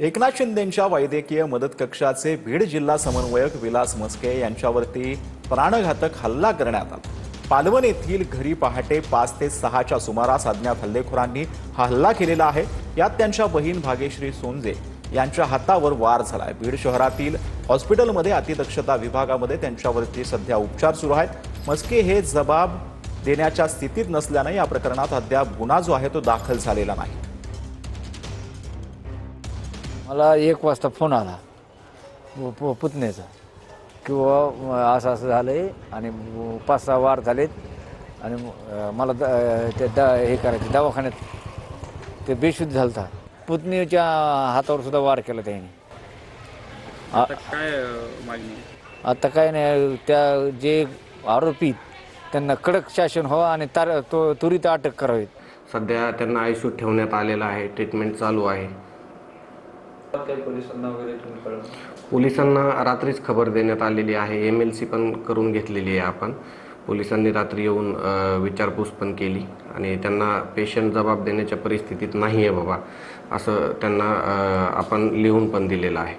एकनाथ शिंदेंच्या वैद्यकीय मदत कक्षाचे बीड जिल्हा समन्वयक विलास मस्के यांच्यावरती प्राणघातक हल्ला करण्यात आला. पालवण येथील घरी पहाटे पाच ते सहाच्या सुमारास अज्ञात हल्लेखोरांनी हा हल्ला केलेला आहे. यात त्यांच्या बहीण भाग्यश्री सोंजे यांच्या हातावर वार झालाय. बीड शहरातील हॉस्पिटलमध्ये अतिदक्षता विभागामध्ये त्यांच्यावरती सध्या उपचार सुरू आहेत. मस्के हे जबाब देण्याच्या स्थितीत नसल्यानं या प्रकरणात अद्याप गुन्हा जो आहे तो दाखल झालेला नाही. मला एक वाजता फोन आला. पु- पु- पुतण्याचा. किंवा असं असं झालं आहे आणि पाच सहा वार झालेत आणि मला द ते द हे करायचे दवाखान्यात. ते बेशुद्ध झालं होता पुतणीच्या हातावर सुद्धा वार केला त्याने. आता काय मागणी? आता काय नाही त्या जे आरोपी त्यांना कडक शासन व्हावं आणि तार तो त्वरित अटक करावी. सध्या त्यांना आयसीयूत ठेवण्यात आलेलं आहे ट्रीटमेंट चालू आहे. पोलिसांना रात्रीच खबर देण्यात आलेली आहे. एम एल सी पण करून घेतलेली आहे आपण. पोलिसांनी रात्री येऊन विचारपूस पण केली. आणि त्यांना पेशंट जबाब देण्याच्या परिस्थितीत नाही आहे बाबा. असं त्यांना आपण लिहून पण दिलेलं आहे.